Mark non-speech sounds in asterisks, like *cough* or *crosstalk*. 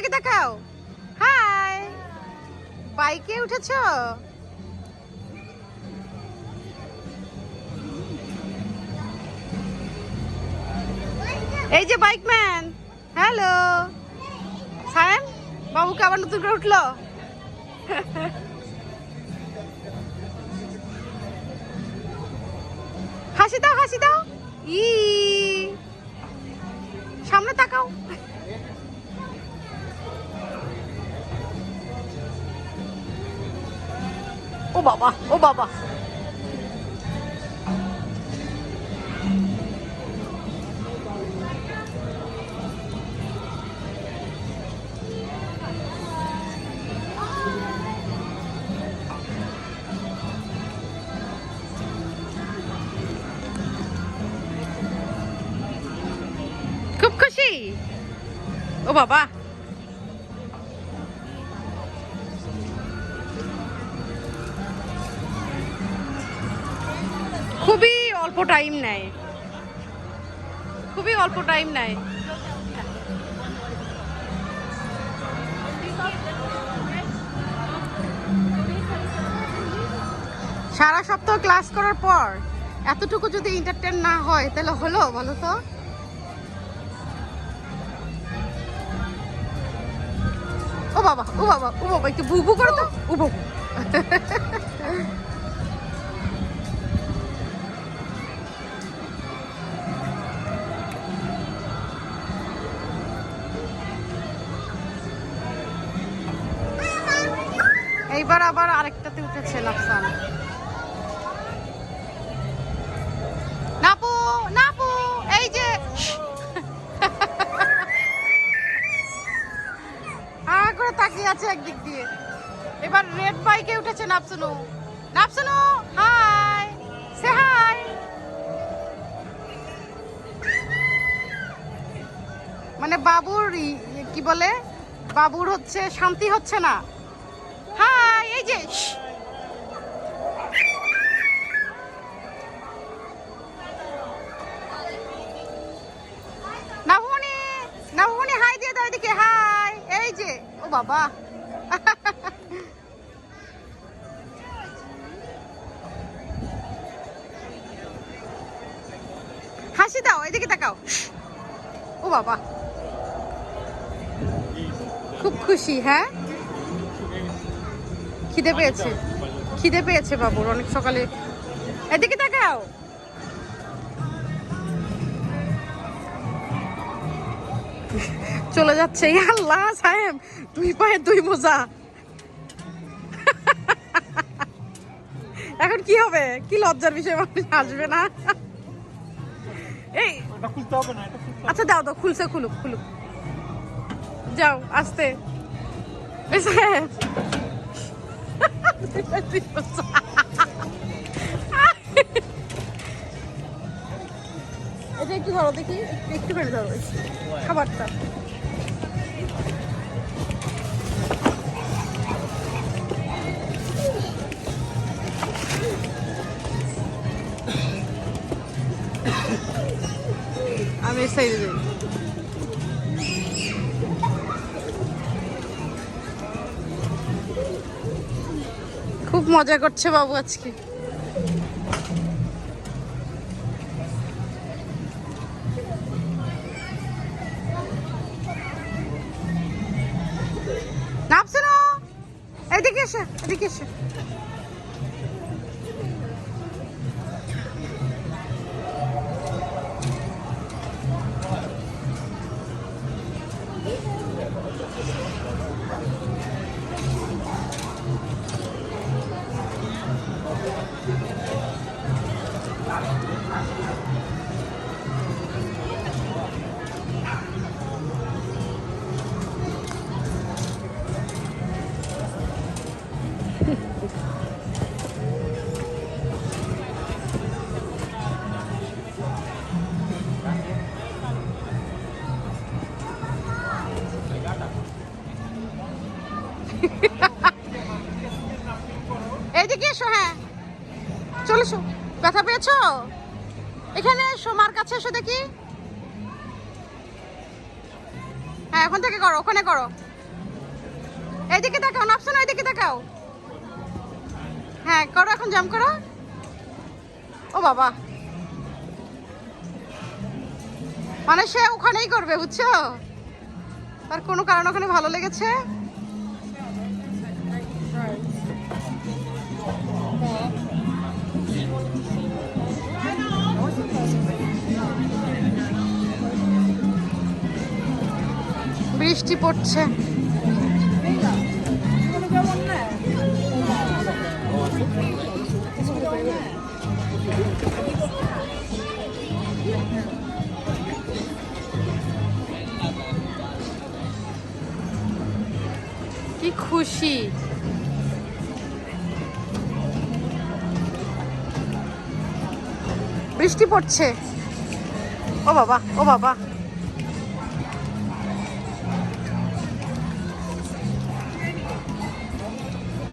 এদিকে তাকাও। হাই। বাইকে উঠেছো? এই যে বাইকম্যান হ্যালো। সায়েম বাবুকে আবার নতুন করে উঠল? হাসি দাও হাসি দাও। ই। সামনে তাকাও। ও বাবা ও বাবা খুব খুশি ও বাবা খুবই অল্প টাইম নেয়। খুবই অল্প টাইম নেয়। সারা সপ্তাহ ক্লাস করার পর এতটুকু যদি এন্টারটেন না হয় তাহলে হলো বলো তো? ও বাবা ও বাবা ও বাবা একটু বুবু করো তো। ও বাবু। *laughs* এইবার আবার আরেকটাতে উঠেছে লাফসান নাপু নাপু, এই যে। করে তাকিয়ে আছে একদিক দিয়ে। এবার রেড উঠেছে সে হাই। মানে বাবুর কি বলে? বাবুর হচ্ছে, শান্তি হচ্ছে না। হাই এই যে শ্। নাভমণি নাভমণি হাই দিয়ে দাও এদিকে হাই এই যে ও বাবা হাসি দাও এদিকে তাকাও ও বাবা খুব খুশি হ্যাঁ খিদে পেয়েছে। খিদে পেয়েছে বাবুর অনেক সকালে। এদিকে তাকাও। চলে যাচ্ছে আল্লাহ সাহেব দুই পায়ে দুই মোজা। এখন কি হবে? কি লজ্জার বিষয় মানুষ আসবে না। এই আচ্ছা দাও দাও খুলছে খুলুক খুলুক। যাও আসতে এই সাহেব দুই পায়ে দুই মোজা। এটা একটু ধরো দেখি। একটু একটুখানি ধরো খাবারটা। আমি সাইডে যাই খুব মজা করছে বাবু আজকে। নামছে না। এদিকে এসে এদিকে এসে। এসো হ্যাঁ। চলে এসো। ব্যথা পেয়েছ? এখানে এসো, মার কাছে এসো দেখি। হ্যাঁ ওখান থেকে করো, ওখানে করো। এইদিকে তাকাও নাপসোনা এইদিকে তাকাও হ্যাঁ করো, এখন জাম করো। ও বাবা। মানে সে ওখানেই করবে, বুঝছ? তার কোনো কারণ ওখানে ভালো লেগেছে? বৃষ্টি পড়ছে। কি খুশি। বৃষ্টি পড়ছে। ও বাবা ও বাবা।